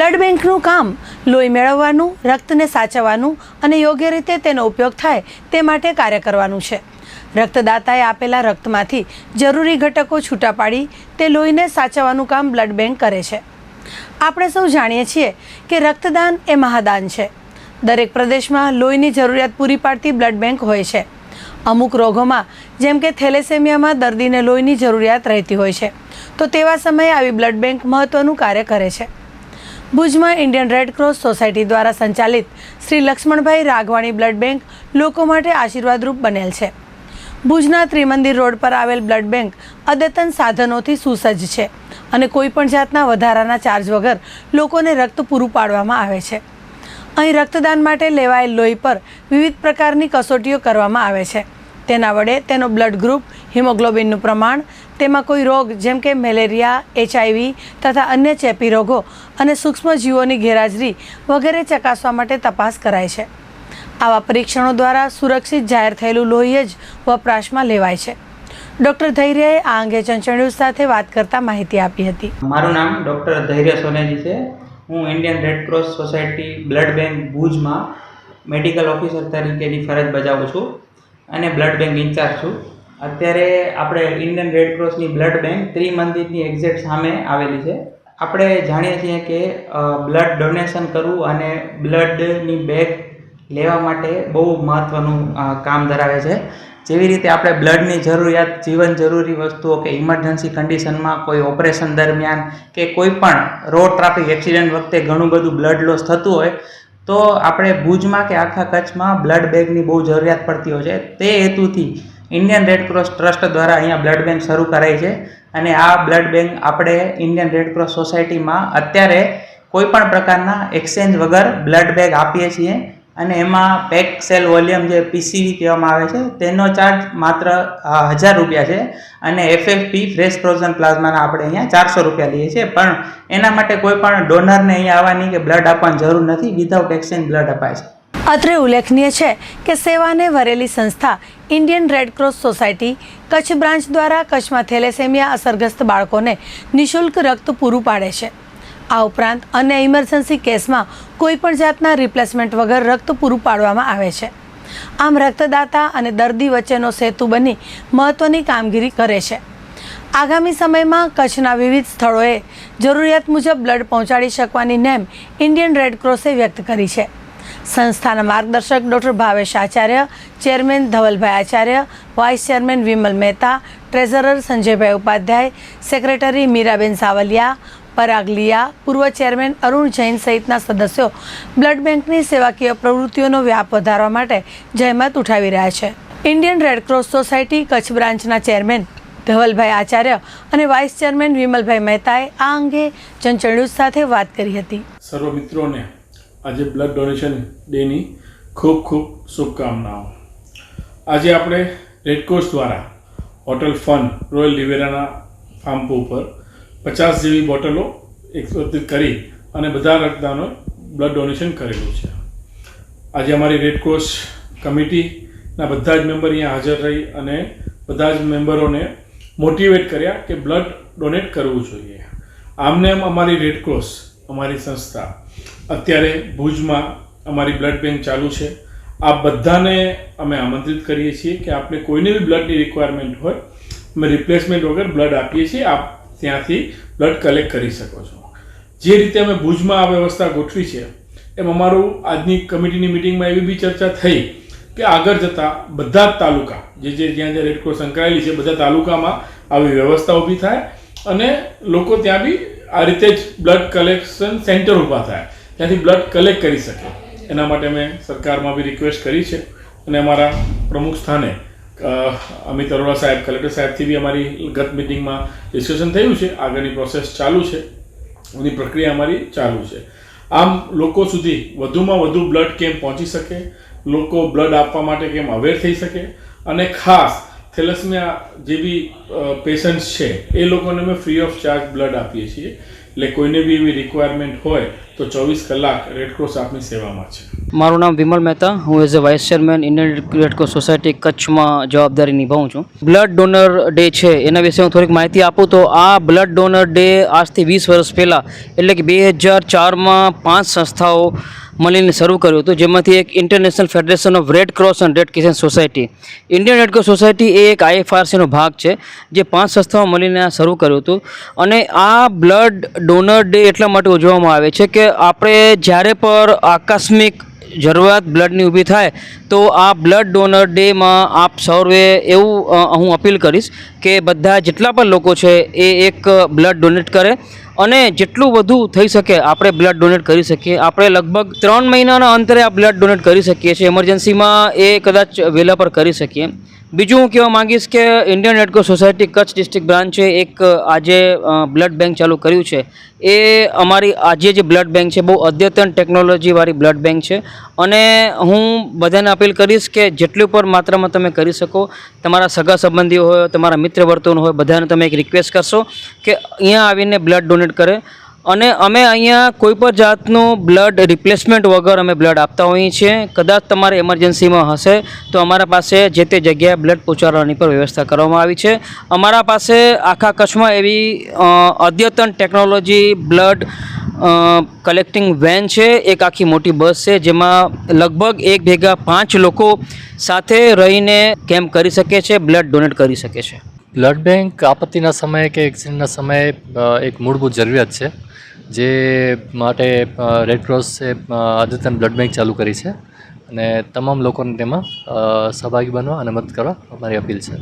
Blood બેંકનું કામ, લોહી મેળવવાનું, રક્તને સાચવવાનું અને યોગ્ય રીતે તેનો ઉપયોગ થાય તે માટે કાર્ય કરવાનું છે. રક્તદાતાએ આપેલા રક્તમાંથી જરૂરી ઘટકો છૂટા પાડી તે લોહીને સાચવવાનું કામ બ્લડ બેંક કરે છે. આપણે સૌ જાણીએ છીએ કે રક્તદાન એ મહાદાન છે. દરેક પ્રદેશમાં લોહીની જરૂરિયાત પૂરી પાડતી બ્લડ બેંક હોય છે. અમુક રોગોમાં, જેમ કે થેલેસેમિયામાં દર્દીને લોહીની જરૂરિયાત રહેતી હોય છે, તો તેવા સમયે આવી બ્લડ બેંક મહત્ત્વનું કાર્ય કરે છે. ભુજમાં ઇન્ડિયન રેડ ક્રોસ સોસાયટી દ્વારા સંચાલિત શ્રી લક્ષ્મણભાઈ રાઘવાણી બ્લડ બેંક લોકો માટે આશીર્વાદરૂપ બનેલ છે. ભુજના ત્રિમંદિર રોડ પર આવેલ બ્લડ બેંક અદ્યતન સાધનોથી સુસજ્જ છે અને કોઈપણ જાતના વધારાના ચાર્જ વગર લોકોને રક્ત પૂરું પાડવામાં આવે છે. અહીં રક્તદાન માટે લેવાયેલ લોહી પર વિવિધ પ્રકારની કસોટીઓ કરવામાં આવે છે. તેના વડે તેનો બ્લડ ગ્રુપ હિમોગ્લોબિનનું પ્રમાણ, તેમાં કોઈ રોગ જેમ કે મેલેરિયા, એચઆઈવી તથા અન્ય ચેપી રોગો અને સૂક્ષ્મજીવોની ગેરહાજરી વગેરે ચકાસવા માટે તપાસ કરાય છે. આવા પરીક્ષણો દ્વારા સુરક્ષિત જાહેર થયેલું લોહી જ વપરાશમાં લેવાય છે. ડૉક્ટર ધૈર્યએ આ અંગે ચંચળ સાથે વાત કરતા માહિતી આપી હતી. મારું નામ ડૉક્ટર ધૈર્ય સોનેજી છે. હું Indian red society blood bank ભુજમાં મેડિકલ ઓફિસર તરીકેની ફરજ બજાવું છું. અને બ્લડ બેંક ઇન્ચાર્જ છું. અત્યારે આપણે ઇન્ડિયન રેડ ક્રોસની બ્લડ બેંક ત્રિમંદિરની એક્ઝેક્ટ સામે આવેલી છે. આપણે જાણીએ છીએ કે બ્લડ ડોનેશન કરવું અને બ્લડની બેગ લેવા માટે બહુ મહત્ત્વનું કામ ધરાવે છે. જેવી રીતે આપણે બ્લડની જરૂરિયાત, જીવન જરૂરી વસ્તુઓ કે ઇમરજન્સી કન્ડિશનમાં કોઈ ઓપરેશન દરમિયાન કે કોઈ પણ રોડ ટ્રાફિક એક્સિડન્ટ વખતે ઘણું બધું બ્લડ લોસ થતું હોય તો આપણે ભુજમાં કે આખા કચ્છમાં બ્લડ બેંકની બહુ જરૂરિયાત પડતી હોય છે. તે હેતુથી ઇન્ડિયન રેડ ક્રોસ ટ્રસ્ટ દ્વારા અહીંયા બ્લડ બેંક શરૂ કરાઈ છે અને આ બ્લડ બેંક આપણે ઇન્ડિયન રેડ ક્રોસ સોસાયટીમાં અત્યારે કોઈપણ પ્રકારના એક્સચેન્જ વગર બ્લડ બેગ આપીએ છીએ. અને એમાં પેક સેલ વોલ્યુમ જે પીસીવી કહેવામાં આવે છે, તેનો ચાર્જ માત્ર હજાર રૂપિયા છે. અને એફએફપી ફ્રેશ ફ્રોઝન પ્લાઝમાના આપણે અહીંયા ચારસો રૂપિયા લઈએ છીએ. પણ એના માટે કોઈ પણ ડોનરને અહીંયા આવવાની કે બ્લડ આપવાની જરૂર નથી. વિધાઉટ એક્સચેન્જ બ્લડ અપાય છે. અત્રે ઉલ્લેખનીય છે કે સેવાને વરેલી સંસ્થા Indian red cross society Kutch branch દ્વારા કચ્છમાં થેલેસેમિયા અસરગ્રસ્ત બાળકોને નિઃશુલ્ક રક્ત પૂરું પાડે છે. આ ઉપરાંત અન્ય ઇમરજન્સી કેસમાં કોઈ પણ જાતના રિપ્લેસમેન્ટ વગર રક્ત પૂરું પાડવામાં આવે છે. આમ રક્તદાતા અને દર્દી વચ્ચેનો સેતુ બની મહત્ત્વની કામગીરી કરે છે. આગામી સમયમાં કચ્છના વિવિધ સ્થળોએ જરૂરિયાત મુજબ બ્લડ પહોંચાડી શકવાની નેમ ઇન્ડિયન રેડ ક્રોસે વ્યક્ત કરી છે. સંસ્થાના માર્ગદર્શક doctor Bhavesh Acharya, chairman Dhavalbhai Acharya, vice chairman Vimal Mehta, treasurer Sanjaybhai Upadhyay, secretary Meeraben Savaliya Parag લિયા પૂર્વ ચેરમેન અરુણ જૈન સહિતના સદસ્યો બ્લડ બેંકની સેવાકીય પ્રવૃત્તિઓનો વ્યાપ વધારવા માટે જહેમત ઉઠાવી રહ્યા છે. ઇન્ડિયન રેડક્રોસ સોસાયટી કચ્છ બ્રાન્ચના ચેરમેન ધવલભાઈ આચાર્ય અને વાઇસ ચેરમેન વિમલભાઈ મહેતાએ આ અંગે ચંચળ સાથે વાત કરી હતી. સર્વ મિત્રોને આજે બ્લડ ડોનેશન ડેની ખૂબ ખૂબ શુભકામનાઓ. આજે આપણે રેડક્રોસ દ્વારા હોટલ ફન રોયલ લિવેરાના ફાર્મ ઉપર પચાસ જેવી બોટલો એકત્રિત કરી અને બધા રક્તદાનો બ્લડ ડોનેશન કરેલું છે. આજે અમારી રેડક્રોસ કમિટીના બધા જ મેમ્બર અહીંયા હાજર રહી અને બધા જ મેમ્બરોને મોટિવેટ કર્યા કે બ્લડ ડોનેટ કરવું જોઈએ. આમને આમ અમારી રેડક્રોસ અમારી સંસ્થા, અત્યારે ભુજમાં અમારી બ્લડ બેંક ચાલુ છે. આ બધાને અમે આમંત્રિત કરીએ છીએ કે આપણે કોઈને બી બ્લડની રિક્વાયરમેન્ટ હોય, અમે રિપ્લેસમેન્ટ વગર બ્લડ આપીએ છીએ. આપ ત્યાંથી બ્લડ કલેક્ટ કરી શકો છો. જે રીતે અમે ભુજમાં આ વ્યવસ્થા ગોઠવી છે, એમ અમારું આજની કમિટીની મિટિંગમાં એવી બી ચર્ચા થઈ કે આગળ જતાં બધા જ તાલુકા, જે જે જ્યાં જ્યાં રેડક્રોસ સંકળાયેલી છે, બધા તાલુકામાં આવી વ્યવસ્થા ઊભી થાય અને લોકો ત્યાં બી આ રીતે જ બ્લડ કલેક્શન સેન્ટર ઊભા થાય, ત્યાંથી બ્લડ કલેક્ટ કરી શકે. એના માટે મેં સરકારમાં બી રિક્વેસ્ટ કરી છે અને અમારા પ્રમુખ સ્થાને અમિત અરોરા સાહેબ, કલેક્ટર સાહેબથી બી અમારી ગત મિટિંગમાં ડિસ્કશન થયું છે. આગળની પ્રોસેસ ચાલુ છે. એની પ્રક્રિયા અમારી ચાલુ છે. આમ લોકો સુધી વધુમાં વધુ બ્લડ કેમ પહોંચી શકે? લોકો બ્લડ આપવા માટે કેમ અવેર થઈ શકે? અને ખાસ થેલેસમિયા જે બી પેશન્ટ્સ છે, એ લોકોને અમે ફ્રી ઓફ ચાર્જ બ્લડ આપીએ છીએ. એટલે કોઈને બી એવી રિક્વાયરમેન્ટ હોય તો ચોવીસ કલાક રેડક્રોસ આપની સેવામાં છે. મારું નામ વિમલ મહેતા. હું as a vice chairman Indian red society કચ્છમાં જવાબદારી નિભાવું છું. બ્લડ ડોનર ડે છે. એના વિશે હું થોડીક માહિતી આપું તો આ બ્લડ ડોનર ડે આજથી વીસ વર્ષ પહેલાં, એટલે કે બે હજાર ચારમાં પાંચ સંસ્થાઓ મળીને શરૂ કર્યું હતું, જેમાંથી એક international federation of red cross and red crescent society Indian red cross society એ એક આઈએફઆરસીનો ભાગ છે, જે પાંચ સંસ્થાઓ મળીને આ શરૂ કર્યું હતું. અને આ બ્લડ ડોનર ડે એટલા માટે ઉજવવામાં આવે છે કે આપણે જ્યારે પર આકસ્મિક જરૂરિયાત બ્લડની ઊભી થાય, તો આ બ્લડ ડોનર ડેમાં આપ સૌએ એવું હું અપીલ કરીશ કે બધા જેટલા પણ લોકો છે એ એક બ્લડ ડોનેટ કરે. અને જેટલું વધુ થઈ શકે આપણે બ્લડ ડોનેટ કરી શકીએ. આપણે લગભગ ત્રણ મહિનાના અંતરે આ બ્લડ ડોનેટ કરી શકીએ છીએ. એમરજન્સીમાં એ કદાચ વહેલા પર કરી શકીએ. બીજું હું કહેવા માગીશ કે Indian red cross society Kutch district બ્રાન્ચે એક આજે બ્લડ બેંક ચાલુ કર્યું છે. એ અમારી આજે જે બ્લડ બેંક છે, બહુ અદ્યતન ટેકનોલોજીવાળી બ્લડ બેંક છે. અને હું બધાને અપીલ કરીશ કે જેટલું પણ માત્રામાં તમે કરી શકો, તમારા સગા સંબંધીઓ હોય, તમારા મિત્ર વર્તુળ હોય, બધાને તમે એક રિક્વેસ્ટ કરશો કે અહીંયા આવીને બ્લડ ડોનેટ કરે. અને અમે અહીંયા કોઈ પણ જાતનું બ્લડ રિપ્લેસમેન્ટ વગર અમે બ્લડ આપતા હોઈએ છીએ. કદાચ તમારે એમરજન્સીમાં હશે, તો અમારા પાસે જે તે જગ્યાએ બ્લડ પહોંચાડવાની પણ વ્યવસ્થા કરવામાં આવી છે. અમારા પાસે આખા કચ્છમાં એવી અદ્યતન ટેકનોલોજી બ્લડ કલેક્ટિંગ વેન છે. એક આખી મોટી બસ છે, જેમાં લગભગ એક ભેગા પાંચ લોકો સાથે રહીને કેમ્પ કરી શકે છે બ્લડ ડોનેટ કરી શકે છે. બ્લડ બેંક આપત્તિના સમયે કે એક્સિડન્ટના સમયે એક મૂળભૂત જરૂરિયાત છે, જે માટે રેડક્રોસે અદ્યતન બ્લડ બેંક ચાલુ કરી છે અને તમામ લોકોને તેમાં સહભાગી બનવા અને મદદ કરવા અમારી અપીલ છે.